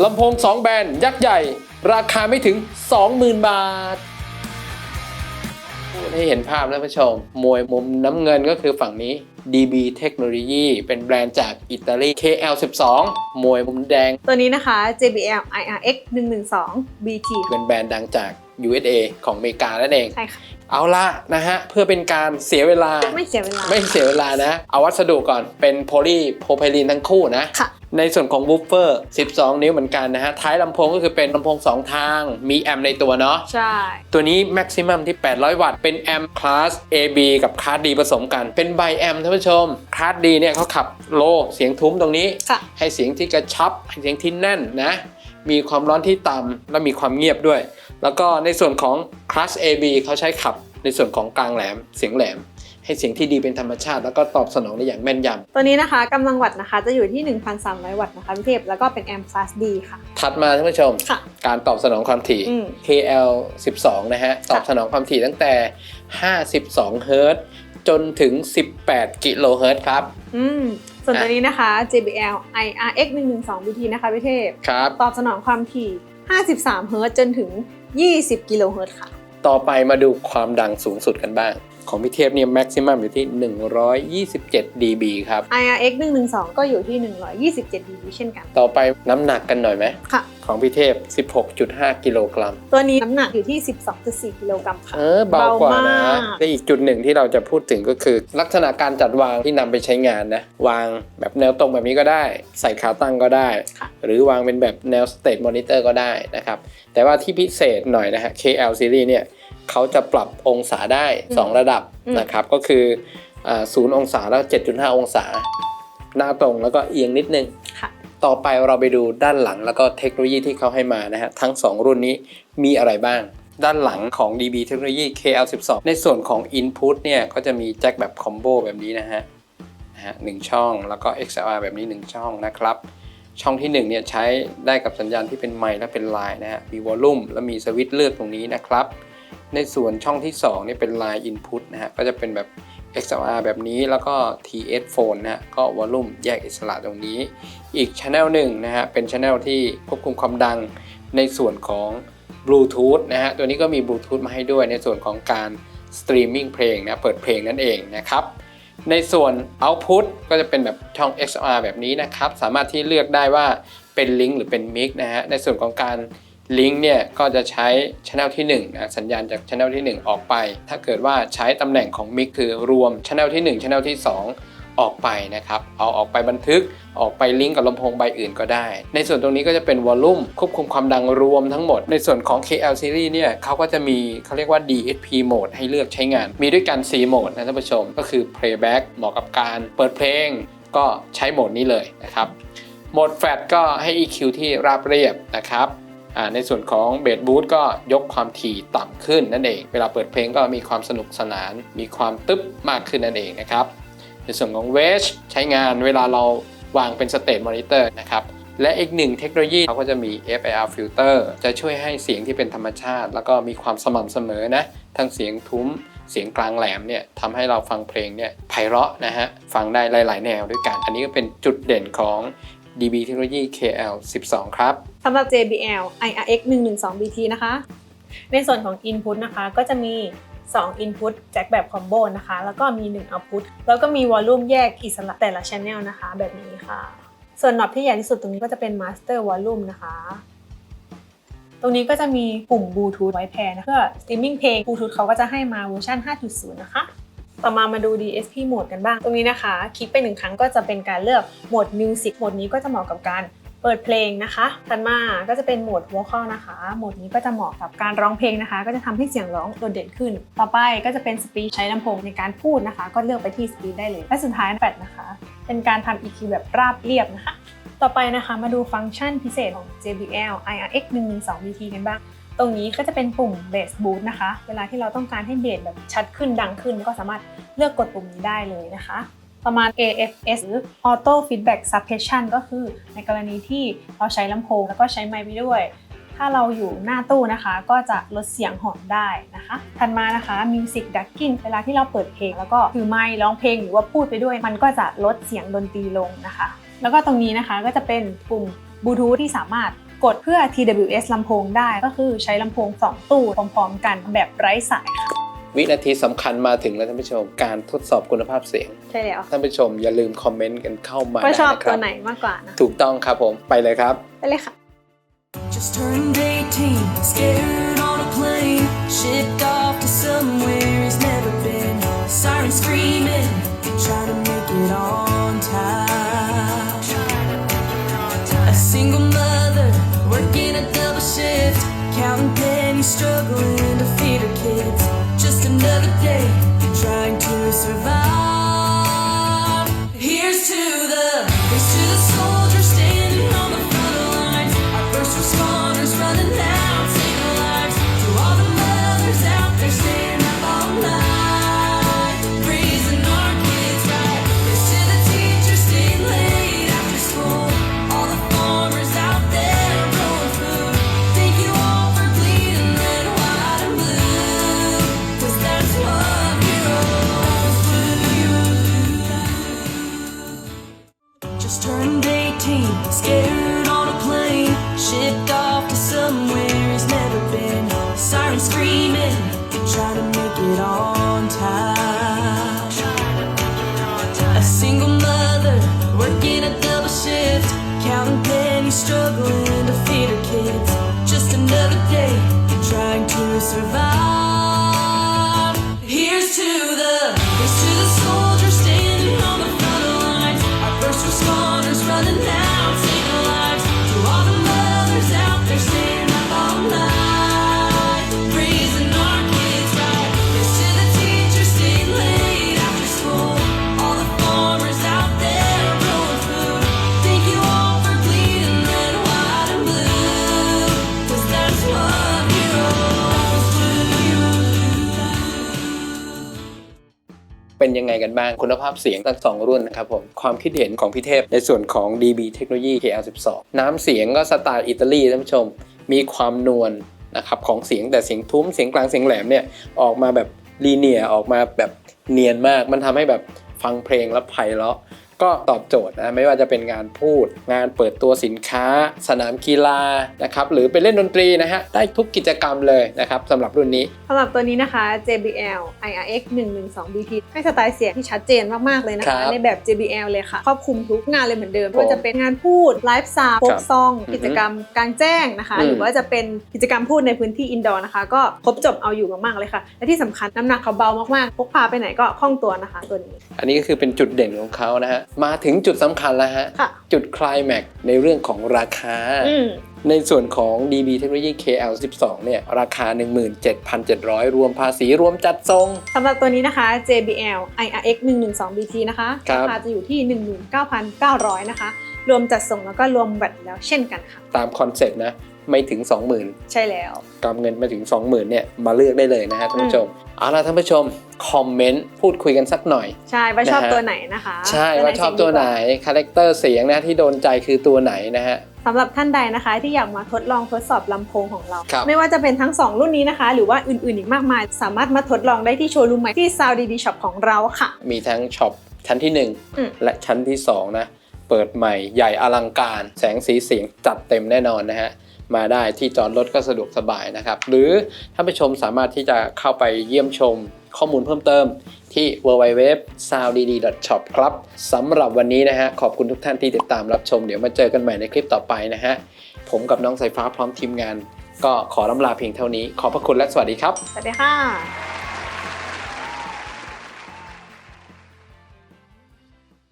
ลำโพง 2 แบรนด์ยักษ์ใหญ่ ราคาไม่ถึง 20,000 บาทพูดให้เห็นภาพแล้วผู้ชม มวยมุมน้ำเงินก็คือฝั่งนี้ DB Technology เป็นแบรนด์จากอิตาลี KL12 มวยมุมแดง ตัวนี้นะคะ JBL IRX 112 BT เป็นแบรนด์ดังจาก USA ของอเมริกานั่นเอง ใช่ค่ะ เอาละนะฮะ เพื่อเป็นการเสียเวลา ไม่เสียเวลา ไม่เสียเวลานะ เอาวัสดุก่อน เป็นโพลีโพรไพลีนทั้งคู่นะ ค่ะ ในส่วนของวูฟเฟอร์ 12 นิ้วเหมือนกันนะฮะ ท้ายลำโพงก็คือเป็นลำโพง 2 ทาง มีแอมป์ในตัวเนาะ ใช่ ตัวนี้แม็กซิมัมที่ 800 วัตต์ เป็นแอมป์คลาส AB กับคลาส D ผสมกัน เป็นไบแอมป์ท่านผู้ชม คลาส D เนี่ยเขาขับโลเสียงทุ้มตรงนี้ค่ะให้เสียงที่กระชับ ให้เสียงที่แน่นนะ มีความร้อนที่ต่ำและมีความเงียบด้วย แล้วก็ในส่วนของคลาส AB เขาใช้ขับ ในส่วนของกลางแหลมเสียงแหลม ให้เสียงที่ดีเป็นธรรมชาติ แล้วก็ตอบสนองได้อย่างแม่นยำตัวนี้นะคะกำลังวัตต์นะคะจะอยู่ที่ 1,300 วัตต์นะคะพี่เทพแล้วก็เป็นแอมป์ Class D ค่ะ ถัดมาท่านผู้ชม ค่ะ การตอบสนองความถี่ อืม KL 12 นะฮะ ตอบสนองความถี่ตั้งแต่ 52 เฮิรตซ์จนถึง 18 กิโลเฮิรตซ์ครับ อืมส่วนอะตัวนี้นะคะ JBL IRX 112 BT นะคะพี่เทพ ครับ ตอบสนองความถี่ 53 เฮิรตซ์จนถึง 20 กิโลเฮิรตซ์ค่ะ ต่อไปมาดูความดังสูงสุดกันบ้าง ของพี่เทพเนี่ยแม็กซิมัมอยู่ที่ 127 dB ครับ IRX 112 ก็อยู่ที่ 127 dB เช่นกัน ต่อไปน้ำหนักกันหน่อยไหมค่ะ ของพี่เทพ 16.5 กิโลกรัม ตัวนี้น้ำหนักอยู่ที่ 12.4 กิโลกรัมค่ะ เออเบากว่าเบามนะาก และอีกจุดหนึ่งที่เราจะพูดถึงก็คือ ลักษณะการจัดวางที่นำไปใช้งานนะ วางแบบแนวตรงแบบนี้ก็ได้ ใส่ขาตั้งก็ได้ ค่ะ หรือวางเป็นแบบแนวสเต e มอนิเตอร์ก็ได้นะครับ แต่ว่าที่พิเศษหน่อยนะฮะ KL Series เนี่ย เขาจะปรับองศาได้ 2 ระดับอืมนะครับ ก็คืออ่า0องศาแล้ว 7.5 องศา หน้าตรงแล้วก็เอียงนิดนึงค่ะต่อไปเราไปดูด้านหลังแล้วก็เทคโนโลยีที่เขาให้มานะฮะทั้ง 2 รุ่นนี้มีอะไรบ้าง ด้านหลังของ DB เทคโนโลยี KL12 ในส่วนของ Input เนี่ยก็จะมีแจ็คแบบคอมโบแบบนี้นะฮะนะฮะหนึ่งช่องแล้วก็ XLR แบบนี้ 1 ช่องนะครับ ช่องที่ 1 เนี่ยใช้ได้กับสัญญาณที่เป็นไมค์และเป็นไลน์นะฮะมีวอลลุ่มและมีสวิตช์เลือกตรงนี้นะครับ ในส่วนช่องที่ 2 นี่เป็น Line Input นะฮะ ก็จะเป็นแบบ XLR แบบนี้แล้วก็ TS Phone นะฮะ ก็วอลลุ่มแยกอิสระตรงนี้ อีก Channel หนึ่งนะฮะ เป็น Channel ที่ควบคุมความดังในส่วนของ Bluetooth นะฮะ ตัวนี้ก็มี Bluetooth มาให้ด้วยในส่วนของการ Streaming เพลงนะ เปิดเพลงนั่นเองนะครับ ในส่วน Output ก็จะเป็นแบบช่อง XLR แบบนี้นะครับ สามารถที่เลือกได้ว่าเป็นลิงก์หรือเป็นมิกนะฮะ ในส่วนของการ ลิงก์เนี่ยก็จะใช้ Channel ที่1นะสัญญาณจาก Channel ที่ 1 ออกไป ถ้าเกิดว่าใช้ตำแหน่งของมิกคือรวม Channel ที่1 Channel ที่ 2ออกไปนะครับ เอาออกไปบันทึก ออกไปลิงก์กับลำโพงใบอื่นก็ได้ ในส่วนตรงนี้ก็จะเป็นวอลลุ่มควบคุมความดังรวมทั้งหมด ในส่วนของ KL Series เนี่ยเขาก็จะมีเขาเรียกว่า DSP Mode ให้เลือกใช้งาน มีด้วยกัน 4 โหมดนะท่านผู้ชม ก็คือ Playback เหมาะกับการเปิดเพลง ก็ใช้โหมดนี้เลยนะครับ โหมดแฟลตก็ให้ EQ ที่ราบเรียบนะครับ ในส่วนของเบสบูทก็ยกความถี่ต่ำขึ้นนั่นเอง เวลาเปิดเพลงก็มีความสนุกสนาน มีความตึ๊บมากขึ้นนั่นเองนะครับ ในส่วนของเวชใช้งานเวลาเราวางเป็นสเต e มอนิเตอร์นะครับและอีกหนึ่งเทคโนโลยีเขาก็จะมี FIR filter จะช่วยให้เสียงที่เป็นธรรมชาติ แล้วก็มีความสม่ำเสมอนะ ทั้งเสียงทุ้ม เสียงกลางแหลมเนี่ยทำให้เราฟังเพลงเนี่ยไพเราะนะฮะ ฟังได้หลาย ๆ แนวด้วยกัน อันนี้ก็เป็นจุดเด่นของ DB เทคโนโลยี KL 12 ครับสำหรับ JBL IRX 112 BT นะคะ ในส่วนของ Input นะคะก็จะมี 2 Input แจ็คแบบคอมโบนะคะ แล้วก็มี 1 Output แล้วก็มีวอลลุ่มแยกอิสระแต่ละ Channel นะคะ แบบนี้ค่ะ ส่วนน็อตที่ใหญ่ที่สุดตรงนี้ก็จะเป็น Master Volume นะคะ ตรงนี้ก็จะมีปุ่มบลูทูธไว้แพร์นะเพื่อ streaming เพลงบลูทูธเขาก็จะให้มาเวอร์ชัน5.0 นะคะ ต่อมามาดู DSP โหมดกันบ้าง ตรงนี้นะคะ คลิกไปหนึ่งครั้งก็จะเป็นการเลือกโหมด Music โหมดนี้ก็จะเหมาะกับการเปิดเพลงนะคะถัดมาก็จะเป็นโหมด Vocal นะคะ โหมดนี้ก็จะเหมาะกับการร้องเพลงนะคะ ก็จะทำให้เสียงร้องโดดเด่นขึ้น ต่อไปก็จะเป็น Speech ใช้ลำโพงในการพูดนะคะ ก็เลือกไปที่ Speech ได้เลย และสุดท้ายแฟดนะคะ เป็นการทำ EQ แบบราบเรียบนะคะ ต่อไปนะคะมาดูฟังก์ชันพิเศษของ JBL IRX 112 BT กันบ้าง ตรงนี้ก็จะเป็นปุ่ม Bass Boost นะคะ เวลาที่เราต้องการให้เบสแบบชัดขึ้นดังขึ้น ก็สามารถเลือกกดปุ่มนี้ได้เลยนะคะ ประมาณ AFS หรือ Auto Feedback Suppression ก็คือในกรณีที่เราใช้ลำโพงแล้วก็ใช้ไมค์ไปด้วย ถ้าเราอยู่หน้าตู้นะคะ ก็จะลดเสียงหอนได้นะคะ ถัดมานะคะ Music Ducking เวลาที่เราเปิดเพลง แล้วก็ถือไมค์ร้องเพลงหรือว่าพูดไปด้วย มันก็จะลดเสียงดนตรีลงนะคะ แล้วก็ตรงนี้นะคะก็จะเป็นปุ่มบลูทูธที่สามารถ กดเพื่อ TWS ลำโพงได้ก็คือใช้ลำโพง 2 ตู้พร้อมๆ กันแบบไร้สายค่ะวินาทีสำคัญมาถึงแล้วท่านผู้ชมการทดสอบคุณภาพเสียง ใช่แล้วท่านผู้ชมอย่าลืมคอมเมนต์กันเข้ามาว่าได้ชอบนะคตัรัวบไหนมากกว่านะ ถูกต้องครับผมไปเลยครับ ไปเลยค่ะ Just turned 18, scared on a plane, shipped off to somewhere he's never been. Sirens screaming, struggling screaming, trying to make it on time. A single mother working a double shift, counting pennies, struggling to feed her kids. Just another day, trying to survive. กันบ้าง คุณภาพเสียงทั้งสองรุ่นนะครับผม ความคิดเห็นของพี่เทพในส่วนของ DB เทคโนโลยี KL12 น้ำเสียงก็สไตล์อิตาลีท่านผู้ชม มีความนวลนะครับของเสียงแต่เสียงทุ้มเสียงกลางเสียงแหลมเนี่ยออกมาแบบลีเนียออกมาแบบเนียนมาก มันทำให้แบบฟังเพลงแล้วไพเราะ ก็ตอบโจทย์นะไม่ว่าจะเป็นงานพูด งานเปิดตัวสินค้า สนามกีฬานะครับหรือไปเล่นดนตรีนะฮะได้ทุกกิจกรรมเลยนะครับสำหรับรุ่นนี้สำหรับตัวนี้นะคะ JBL IRX 112 BT ให้สไตล์เสียงที่ชัดเจนมากๆเลยนะครัคะบในแบบ JBL เลยค่ะครอบคลุมทุกงานเลยเหมือนเดิมผมไม่ว่าจะเป็นงานพูดไลฟ์ซาวด์โฟครักบซองอือฮึกิจกรรมกลางแจ้งนะคะอืมหรือว่าจะเป็นกิจกรรมพูดในพื้นที่อินดอร์นะคะ ก็ครบจบเอาอยู่มากๆเลยค่ะ และที่สำคัญน้ำหนักเขาเบามากๆพกพาไปไหนก็คล่องตัวนะคะตัวนี้ อันนี้ก็คือเป็นจุดเด่นของเขานะฮะมาถึงจุดสำคัญแล้วฮะ ค่ะ จุดคลายแม็กในเรื่องของราคา อืม ในส่วนของ DB เทคโนโลยี KL12 เนี่ยราคา 17,700 รวมภาษีรวมจัดทรง สำหรับตัวนี้นะคะ JBL IRX 112 BT นะคะครัราบคาจะอยู่ที่ 19,900 นะคะ รวมจัดส่งแล้วก็รวมแบตแล้วเช่นกันค่ะ ตามคอนเซ็ปต์นะ ไม่ถึง 20,000 ใช่แล้วกำเงินมาถึง 20,000เนี่ยมาเลือกได้เลยนะฮะท่านผู้ชมเอาล่ะท่านผู้ชมคอมเมนต์พูดคุยกันสักหน่อย ใช่ว่าชอบนะฮะตัวไหนนะคะ ใช่ตัวว่าชอบตัวไหนเสียงดีกคาแรคเตอร์เสียงนะที่โดนใจคือตัวไหนนะฮะว่าสำหรับท่านใดนะคะที่อยากมาทดลองทดสอบลำโพงของเราครับไม่ว่าจะเป็นทั้ง 2 รุ่นนี้นะคะ หรือว่าอื่นๆอีกมากมาย สามารถมาทดลองได้ที่โชว์รูมใหม่ที่ Sound DD Shop ของเราค่ะ มีทั้งช็อปชั้นที่อืม1และชั้นที่ 2 นะ เปิดใหม่ใหญ่อลังการ แสงสีเสียงจัดเต็มแน่นอนนะฮะ มาได้ที่จอดรถก็สะดวกสบายนะครับ หรือท่านผู้ชมสามารถที่จะเข้าไปเยี่ยมชมข้อมูลเพิ่มเติมที่ www.soundd.shop ครับสำหรับวันนี้นะฮะขอบคุณทุกท่านที่ติดตามรับชม เดี๋ยวมาเจอกันใหม่ในคลิปต่อไปนะฮะผมกับน้องสายฟ้าพร้อมทีมงาน ก็ขอลำลาเพียงเท่านี้ ขอบพระคุณและสวัสดีครับ สวัสดีค่ะ